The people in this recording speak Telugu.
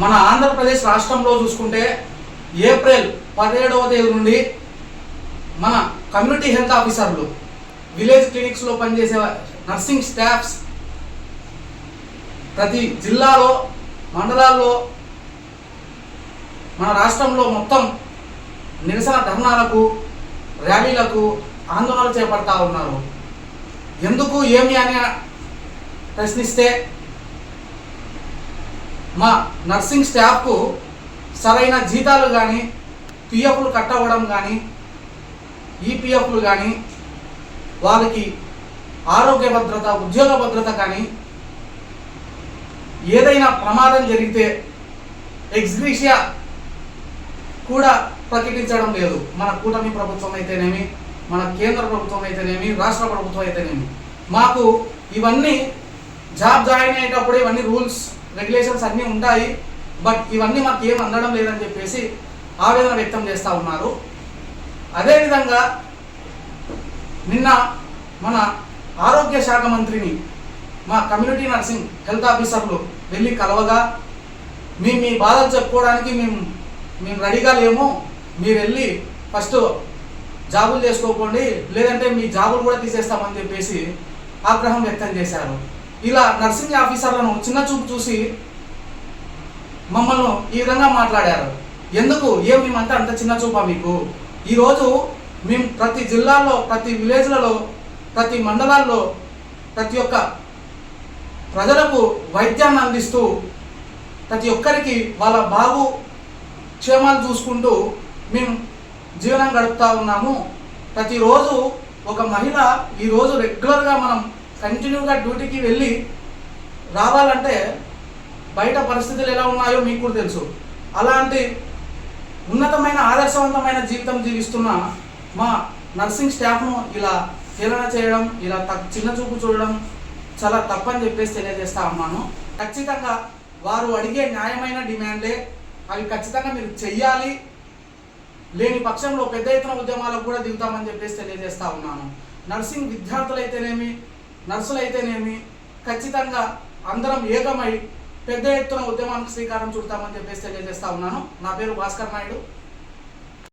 మన ఆంధ్రప్రదేశ్ రాష్ట్రంలో చూసుకుంటే ఏప్రిల్ పదిహేడవ తేదీ నుండి మన కమ్యూనిటీ హెల్త్ ఆఫీసర్లు విలేజ్ క్లినిక్స్లో పనిచేసే నర్సింగ్ స్టాఫ్స్ ప్రతి జిల్లాలో మండలాల్లో మన రాష్ట్రంలో మొత్తం నిరసన ధర్నాలకు ర్యాలీలకు ఆందోళనలు చేపడతా ఉన్నారు. ఎందుకు ఏమి అని ప్రశ్నిస్తే మా నర్సింగ్ స్టాఫ్కు సరైన జీతాలు కానీ పిఎఫ్లు కట్ అవ్వడం కానీ ఈపీఎఫ్లు కానీ వాళ్ళకి ఆరోగ్య భద్రత ఉద్యోగ భద్రత కానీ ఏదైనా ప్రమాదం జరిగితే ఎగ్జిబిషియా కూడా ప్రకటించడం లేదు. మన కూటమి ప్రభుత్వం అయితేనేమి మన కేంద్ర ప్రభుత్వం అయితేనేమి రాష్ట్ర ప్రభుత్వం అయితేనేమి. మాకు ఇవన్నీ జాబ్ జాయిన్ అయ్యేటప్పుడు ఇవన్నీ రూల్స్ రెగ్యులేషన్స్ అన్నీ ఉంటాయి బట్ ఇవన్నీ మాకు ఏం అందడం లేదని చెప్పేసి ఆవేదన వ్యక్తం చేస్తూ ఉన్నారు. అదేవిధంగా నిన్న మన ఆరోగ్య శాఖ మంత్రిని మా కమ్యూనిటీ నర్సింగ్ హెల్త్ ఆఫీసర్లు వెళ్ళి కలవగా మేము మీ బాధలు చెప్పుకోవడానికి మేము మేము రెడీగా లేము మీరు వెళ్ళి ఫస్ట్ జాబులు చేసుకోకండి లేదంటే మీ జాబులు కూడా తీసేస్తామని చెప్పేసి ఆగ్రహం వ్యక్తం చేశారు. ఇలా నర్సింగ్ ఆఫీసర్లను చిన్న చూపు చూసి మమ్మల్ని ఈ విధంగా మాట్లాడారు. ఎందుకు? ఏం మేమంతా అంత చిన్న చూపా మీకు? ఈరోజు మేము ప్రతి జిల్లాలో ప్రతి విలేజ్లలో ప్రతి మండలాల్లో ప్రతి ఒక్క ప్రజలకు వైద్యాన్ని అందిస్తూ ప్రతి ఒక్కరికి వాళ్ళ బాగు క్షేమాలు చూసుకుంటూ మేము జీవనం గడుపుతా ఉన్నాము. ప్రతిరోజు ఒక మహిళ ఈరోజు రెగ్యులర్గా మనం కంటిన్యూగా డ్యూటీకి వెళ్ళి రావాలంటే బయట పరిస్థితులు ఎలా ఉన్నాయో మీకు కూడా తెలుసు. అలాంటి ఉన్నతమైన ఆదర్శవంతమైన జీవితం జీవిస్తున్న మా నర్సింగ్ స్టాఫ్ను ఇలా హేళన చేయడం ఇలా త చిన్న చూపు చూడడం చాలా తప్పని చెప్పేసి తెలియజేస్తా ఉన్నాను. ఖచ్చితంగా వారు అడిగే న్యాయమైన డిమాండ్లే అవి ఖచ్చితంగా మీరు చెయ్యాలి. లేని పక్షంలో పెద్ద ఎత్తున ఉద్యమాలకు కూడా దిగుతామని చెప్పేసి తెలియజేస్తా ఉన్నాను. నర్సింగ్ విద్యార్థులు అయితేనేమి నర్సులు అయితేనేమి ఖచ్చితంగా అందరం ఏకమై పెద్ద ఎత్తున ఉద్యమానికి శ్రీకారం చుడతామని చెప్పేసి తెలియజేస్తా ఉన్నాను. నా పేరు భాస్కర్ నాయుడు.